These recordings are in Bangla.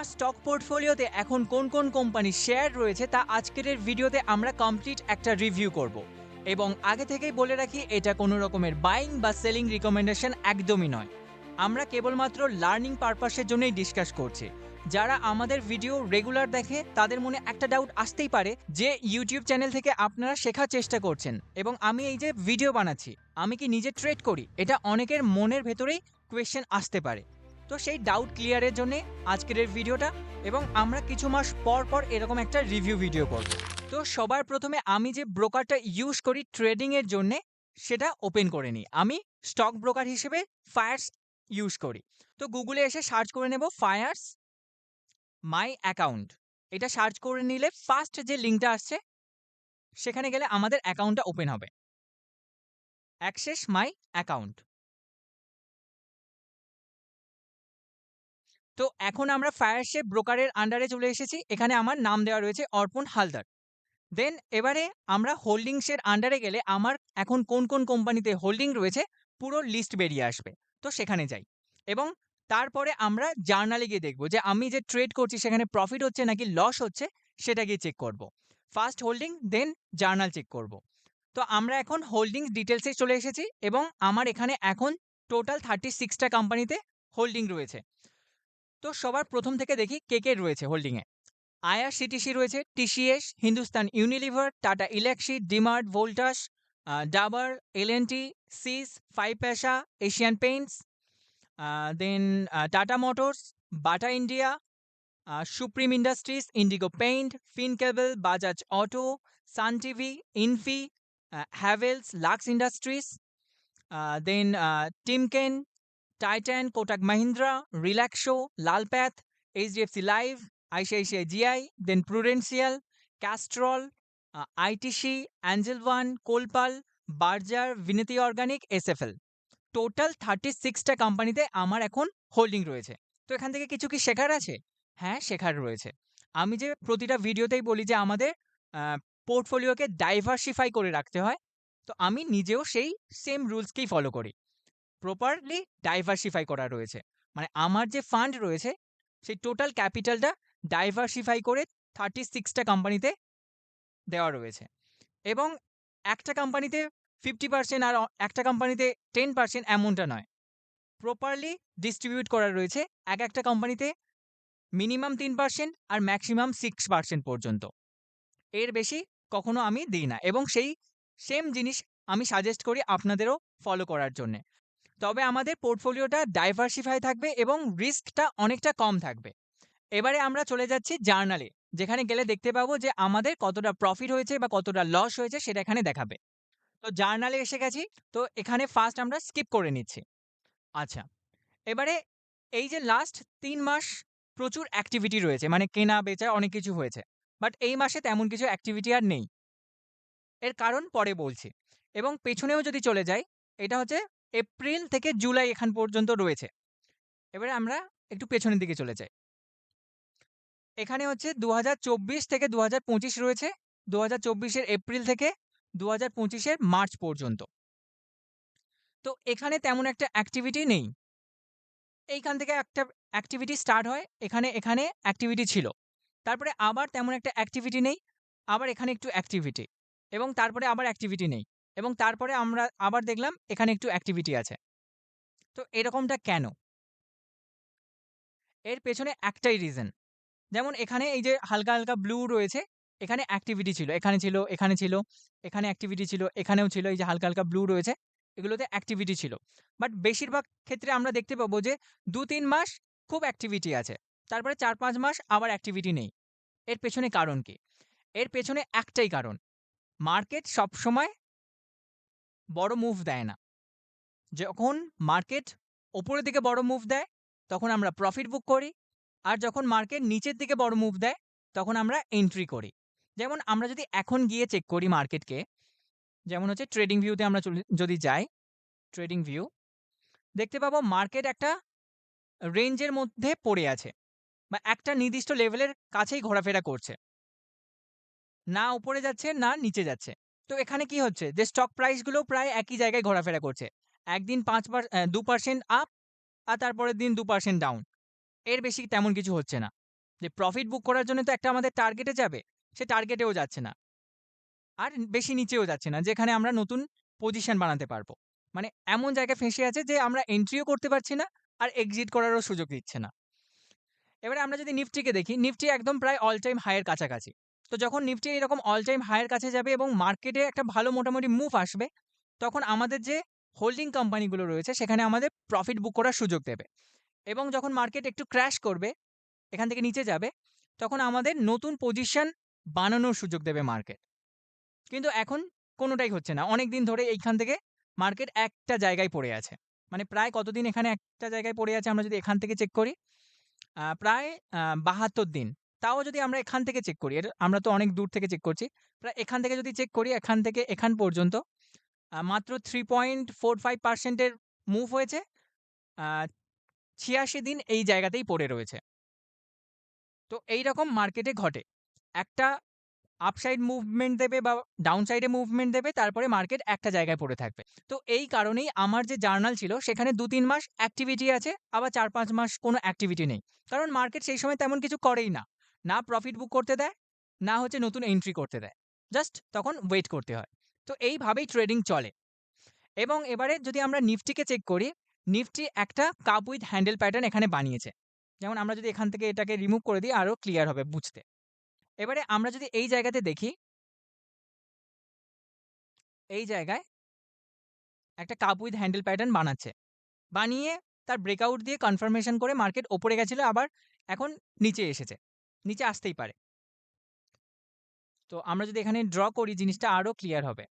আমার স্টক পোর্টফোলিওতে এখন কোন কোন কোম্পানির শেয়ার রয়েছে তা আজকের ভিডিওতে আমরা কমপ্লিট একটা রিভিউ করব। এবং আগে থেকেই বলে রাখি, এটা কোনো রকমের বাইং বা সেলিং রিকমেন্ডেশন একদমই নয়। আমরা কেবলমাত্র লার্নিং পারপাসের জন্যই ডিসকাস করছি। যারা আমাদের ভিডিও রেগুলার দেখে, তাদের মনে একটা ডাউট আসতেই পারে যে ইউটিউব চ্যানেল থেকে আপনারা শেখার চেষ্টা করছেন। এবং আমি এই যে ভিডিও বানাচ্ছি, আমি কি নিজে ট্রেড করি? এটা অনেকের মনের ভেতরেই কোয়েশ্চেন আসতে পারে। তো সেই ডাউট ক্লিয়ারের জন্য আজকের এই ভিডিওটা এবং আমরা কিছু মাস পর পর এরকম একটা রিভিউ ভিডিও করব। তো সবার প্রথমে আমি যে ব্রোকারটা ইউজ করি ট্রেডিংয়ের জন্যে, সেটা ওপেন করে নিই। আমি স্টক ব্রোকার হিসেবে ফায়ার্স ইউজ করি। তো গুগলে এসে সার্চ করে নেব ফায়ার্স মাই অ্যাকাউন্ট এটা সার্চ করে নিলে ফার্স্ট যে লিঙ্কটা আসছে, সেখানে গেলে আমাদের অ্যাকাউন্টটা ওপেন হবে। অ্যাক্সেস মাই অ্যাকাউন্ট তো এখন আমরা ফায়ারশে ব্রোকারের আন্ডারে চলে এসেছি। এখানে আমার নাম দেওয়া রয়েছে অর্পণ হালদার। দেন এবারে আমরা হোল্ডিংসের আন্ডারে গেলে আমার এখন কোন কোন কোম্পানিতে হোল্ডিং রয়েছে, পুরো লিস্ট বেরিয়ে আসবে। তো সেখানে যাই। এবং তারপরে আমরা জার্নালে গিয়ে দেখব যে আমি যে ট্রেড করছি সেখানে প্রফিট হচ্ছে নাকি লস হচ্ছে, সেটা গিয়ে চেক করব। First holding then journal check করব। তো আমরা এখন হোল্ডিংস ডিটেলসে চলে এসেছি এবং আমার এখানে এখন টোটাল থার্টি সিক্সটা কোম্পানিতে হোল্ডিং রয়েছে। তো সবার প্রথম থেকে দেখি কে কে রয়েছে হোল্ডিংয়ে আইআরসিটিসি রয়েছে টিসিএস হিন্দুস্তান ইউনিলিভার টাটা ইলেকট্রি ডিমার্ট ভোল্টাস ডাবার এলএনটি সিস ফাইভ পেশা Asian Paints then Tata Motors Bata India Supreme Industries IndiGo paint ফিন cable Bajaj Auto Sun TV Infy Havells Lux Industries then Timken Titan Kotak Mahindra Relaxo লালপ্যাথ HDFC life ICICI GI then Prudential Castrol ITC Angel One Colpal Berger Vinati organic SFL total thirty সিক্সটা কোম্পানিতে আমার এখন হোল্ডিং রয়েছে। তো এখান থেকে কিছু কি শেখার আছে? হ্যাঁ শেখার রয়েছে। আমি যে প্রতিটা ভিডিওতেই বলি যে আমাদের পোর্টফোলিওকে ডাইভার্সিফাই করে রাখতে হয়, তো আমি নিজেও সেই সেম রুলসকেই ফলো করি। প্রপারলি ডাইভার্সিফাই করা রয়েছে। মানে আমার যে ফান্ড রয়েছে, সেই টোটাল ক্যাপিটালটা ডাইভার্সিফাই করে থার্টি সিক্সটা কোম্পানিতে দেওয়া রয়েছে। এবং একটা কোম্পানিতে ফিফটি পার্সেন্ট আর একটা কোম্পানিতে টেন পার্সেন্ট এমনটা নয়। প্রপারলি ডিস্ট্রিবিউট করা রয়েছে এক একটা কোম্পানিতে মিনিমাম তিন পার্সেন্ট আর ম্যাক্সিমাম সিক্স পার্সেন্ট পর্যন্ত। এর বেশি কখনো আমি দিই না। এবং সেই সেম জিনিস আমি সাজেস্ট করি আপনাদেরও ফলো করার জন্যে। তবে আমাদের পোর্টফোলিওটা ডাইভার্সিফাই থাকবে এবং রিস্কটা অনেকটা কম থাকবে। এবারে আমরা চলে যাচ্ছি জার্নালে যেখানে গেলে দেখতে পাবো যে আমাদের কতটা প্রফিট হয়েছে বা কতটা লস হয়েছে সেটা এখানে দেখাবে। তো জার্নালে এসে গেছি, তো এখানে ফার্স্ট আমরা স্কিপ করে নিচ্ছি। আচ্ছা এবারে এই যে লাস্ট তিন মাস প্রচুর অ্যাক্টিভিটি রয়েছে মানে কেনা, বেচা অনেক কিছু হয়েছে বাট এই মাসে তেমন কিছু অ্যাক্টিভিটি আর নেই। এর কারণ পরে বলছি, এবং পেছনেও যদি চলে যাই, এটা হচ্ছে এপ্রিল থেকে জুলাই এখান পর্যন্ত রয়েছে। এবারে আমরা একটু পেছনের দিকে চলে যাই। এখানে হচ্ছে দু হাজার চব্বিশ থেকে দুহাজার পঁচিশ রয়েছে। দু হাজার এপ্রিল থেকে দু হাজার মার্চ পর্যন্ত। তো এখানে তেমন একটা অ্যাক্টিভিটি নেই। এইখান থেকে একটা অ্যাক্টিভিটি স্টার্ট হয়। এখানে এখানে অ্যাক্টিভিটি ছিল। তারপরে আবার তেমন একটা অ্যাক্টিভিটি নেই। আবার এখানে একটু অ্যাক্টিভিটি এবং তারপরে আবার অ্যাক্টিভিটি নেই। এবং তারপরে আমরা আবার দেখলাম এখানে একটু অ্যাক্টিভিটি আছে। তো এরকমটা কেন? এর পেছনে একটাই রিজন যেমন এখানে এই যে হালকা হালকা ব্লু রয়েছে, এখানে অ্যাক্টিভিটি ছিল, এখানে ছিল এখানে ছিল, এখানে অ্যাক্টিভিটি ছিল, এখানেও ছিল, এই যে হালকা হালকা ব্লু রয়েছে, এগুলোতে অ্যাক্টিভিটি ছিল। বাট বেশিরভাগ ক্ষেত্রে আমরা দেখতে পাবো যে দু তিন মাস খুব অ্যাক্টিভিটি আছে, তারপরে চার পাঁচ মাস আবার অ্যাক্টিভিটি নেই। এর পেছনে কারণ কি? এর পেছনে একটাই কারণ মার্কেট সবসময় বড় মুভ দেয় না। যখন মার্কেট ওপরের দিকে বড় মুভ দেয়, তখন আমরা প্রফিট বুক করি। আর যখন মার্কেট নিচের দিকে বড় মুভ দেয়, তখন আমরা এন্ট্রি করি। যেমন আমরা যদি এখন গিয়ে চেক করি মার্কেটকে যেমন হচ্ছে ট্রেডিং ভিউতে আমরা যদি যাই ট্রেডিং ভিউ দেখতে পাবো মার্কেট একটা রেঞ্জের মধ্যে পড়ে আছে বা একটা নির্দিষ্ট লেভেলের কাছেই ঘোরাফেরা করছে। না উপরে যাচ্ছে, না নিচে যাচ্ছে। তো এখানে কি হচ্ছে যে স্টক প্রাইসগুলো প্রায় একই জায়গায় ঘোরাফেরা করছে একদিন পাঁচ দু পার্সেন্ট আপ আর তারপরের দিন দু পার্সেন্ট ডাউন এর বেশি তেমন কিছু হচ্ছে না যে প্রফিট বুক করার জন্য তো একটা আমাদের টার্গেটে যাবে, সে টার্গেটেও যাচ্ছে না। আর বেশি নিচেও যাচ্ছে না, যেখানে আমরা নতুন পজিশন বানাতে পারব। মানে এমন জায়গায় ফেঁসে আছে যে আমরা এন্ট্রিও করতে পারছি না, আর এক্সিট করারও সুযোগ দিচ্ছে না। এবারে আমরা যদি নিফটিকে দেখি, নিফটি একদম প্রায় অল টাইম হাই এর কাছাকাছি। তো যখন নিফটি এরকম অল টাইম হাই এর কাছে যাবে এবং মার্কেটে একটা ভালো মোটামুটি মুভ আসবে, তখন আমাদের যে হোল্ডিং কোম্পানিগুলো রয়েছে সেখানে আমাদের প্রফিট বুক করার সুযোগ দেবে। এবং যখন মার্কেট একটু ক্র্যাশ করবে, এখান থেকে নিচে যাবে, তখন আমাদের নতুন পজিশন বানানোর সুযোগ দেবে মার্কেট। কিন্তু এখন কোনোটাই হচ্ছে না। অনেকদিন ধরে এইখান থেকে মার্কেট একটা জায়গায় পড়ে আছে। মানে প্রায় কতদিন এখানে একটা জায়গায় পড়ে আছে আমরা যদি এখান থেকে চেক করি, প্রায় বাহাত্তর দিন। তাও যদি আমরা এখান থেকে চেক করি, আমরা তো অনেক দূর থেকে চেক করছি। প্রায় এখান থেকে যদি চেক করি, এখান থেকে এখান পর্যন্ত মাত্র থ্রি পয়েন্ট ফোর ফাইভ পার্সেন্টের মুভ হয়েছে। ছিয়াশি দিন এই জায়গাতেই পড়ে রয়েছে। তো এইরকম মার্কেটে ঘটে। একটা আপসাইড মুভমেন্ট দেবে বা ডাউন সাইডে মুভমেন্ট দেবে, তারপরে মার্কেট একটা জায়গায় পড়ে থাকবে। তো এই কারণেই আমার যে জার্নাল ছিল সেখানে ২-৩ মাস অ্যাক্টিভিটি আছে, আবার ৪-৫ মাস কোনো অ্যাক্টিভিটি নেই। কারণ মার্কেট সেই সময় তেমন কিছু করেই না। না প্রফিট বুক করতে দেয়, না হচ্ছে নতুন এন্ট্রি করতে দেয়। জাস্ট তখন ওয়েট করতে হয়। তো এইভাবেই ট্রেডিং চলে। এবং এবারে যদি আমরা নিফটিকে চেক করি, নিফটি একটা কাপ উইথ হ্যান্ডেল প্যাটার্ন এখানে বানিয়েছে। যেমন আমরা যদি এখান থেকে এটাকে রিমুভ করে দিই আরও ক্লিয়ার হবে বুঝতে। এবারে আমরা যদি এই জায়গাতে দেখি এই জায়গায় একটা কাপ উইথ হ্যান্ডেল প্যাটার্ন বানাচ্ছে। বানিয়ে তার ব্রেকআউট দিয়ে কনফার্মেশন করে মার্কেট ওপরে গেছিল আবার এখন নিচে এসেছে। নিচে আসতেই পারে। তো আমরা যদি এখানে ড্র করি জিনিসটা আরও ক্লিয়ার হবে।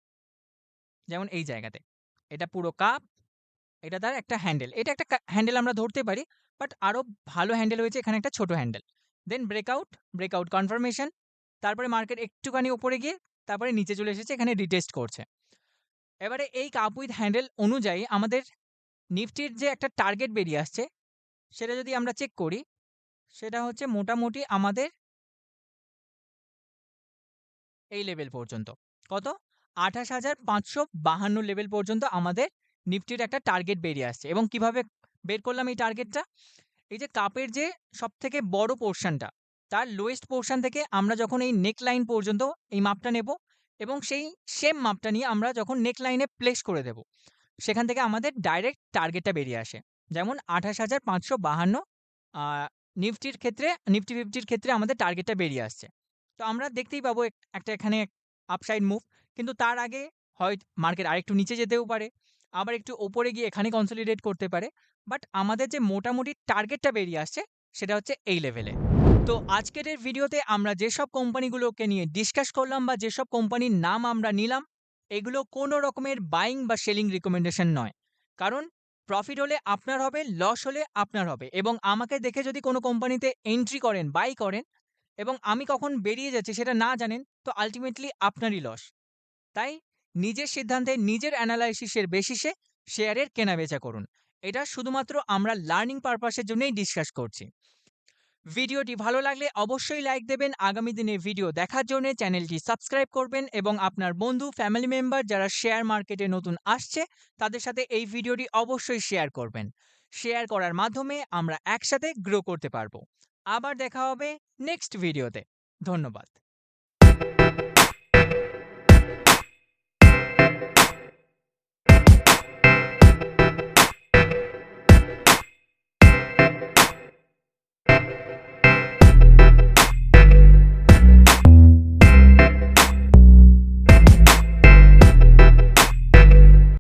যেমন এই জায়গাতে। এটা পুরো কাপ, এটা তার একটা হ্যান্ডেল। এটা একটা হ্যান্ডেল আমরা ধরতে পারি। বাট আরও ভালো হ্যান্ডেল হয়েছে এখানে একটা ছোট handle. Then breakout, breakout confirmation. তারপরে মার্কেট একটুখানি উপরে গিয়ে তারপরে নিচে চলে এসেছে এখানে রিটেস্ট করছে। এবারে এই কাপ উইথ হ্যান্ডেল অনুযায়ী আমাদের নিফটির যে একটা টার্গেট বেরিয়ে আসছে, সেটা যদি আমরা চেক করি, সেটা হচ্ছে মোটামুটি আমাদের এই লেভেল পর্যন্ত। কত? ২৮,৫৫২ লেভেল পর্যন্ত আমাদের নিফটির একটা টার্গেট বেরিয়ে আসছে। এবং কীভাবে বের করলাম এই টার্গেটটা? এই যে কাপের যে সব থেকে বড় পোরশনটা, তার লোয়েস্ট পোরশন থেকে আমরা যখন এই নেক লাইন পর্যন্ত এই মাপটা নেব এবং সেই সেম মাপটা নিয়ে আমরা যখন নেক লাইনে প্লেস করে দেব, সেখান থেকে আমাদের ডাইরেক্ট টার্গেটটা বেরিয়ে আসে। যেমন ২৮,৫৫২ আ নিফটির ক্ষেত্রে নিফটি ফিফটির ক্ষেত্রে আমাদের টার্গেটটা বেরিয়ে আসছে। তো আমরা দেখতেই পাবো একটা এখানে আপসাইড মুভ। কিন্তু তার আগে হয় মার্কেট আরেকটু নিচে যেতেও পারে। আবার একটু ওপরে গিয়ে এখানে কনসলিডেট করতে পারে। বাট আমাদের যে মোটামুটি টার্গেটটা বেরিয়ে আসছে, সেটা হচ্ছে এই লেভেলে। তো আজকের ভিডিওতে আমরা যেসব কোম্পানিগুলোকে নিয়ে ডিসকাস করলাম বা যেসব কোম্পানির নাম আমরা নিলাম, এগুলো কোনো রকমের বাইং বা সেলিং রিকমেন্ডেশন নয়। কারণ প্রফিট হলে আপনার হবে, লস হলে আপনার হবে। এবং আমাকে দেখে যদি কোনো কোম্পানিতে এন্ট্রি করেন, বাই করেন এবং আমি কখন বেরিয়ে যাচ্ছি সেটা না জানেন, তো আল্টিমেটলি আপনারই লস। তাই নিজের সিদ্ধান্তে নিজের অ্যানালাইসিসের বেসিসে শেয়ারের কেনাবেচা করুন। এটা শুধুমাত্র আমরা লার্নিং পারপাসের জন্যই ডিসকাস করছি। ভিডিওটি ভালো লাগলে অবশ্যই লাইক দেবেন। আগামী দিনে ভিডিও দেখার জন্যে চ্যানেলটি সাবস্ক্রাইব করবেন এবং আপনার বন্ধু, ফ্যামিলি মেম্বার যারা শেয়ার মার্কেটে নতুন আসছে, তাদের সাথে এই ভিডিওটি অবশ্যই শেয়ার করবেন। শেয়ার করার মাধ্যমে আমরা একসাথে গ্রো করতে পারব। আবার দেখা হবে নেক্সট ভিডিওতে। ধন্যবাদ।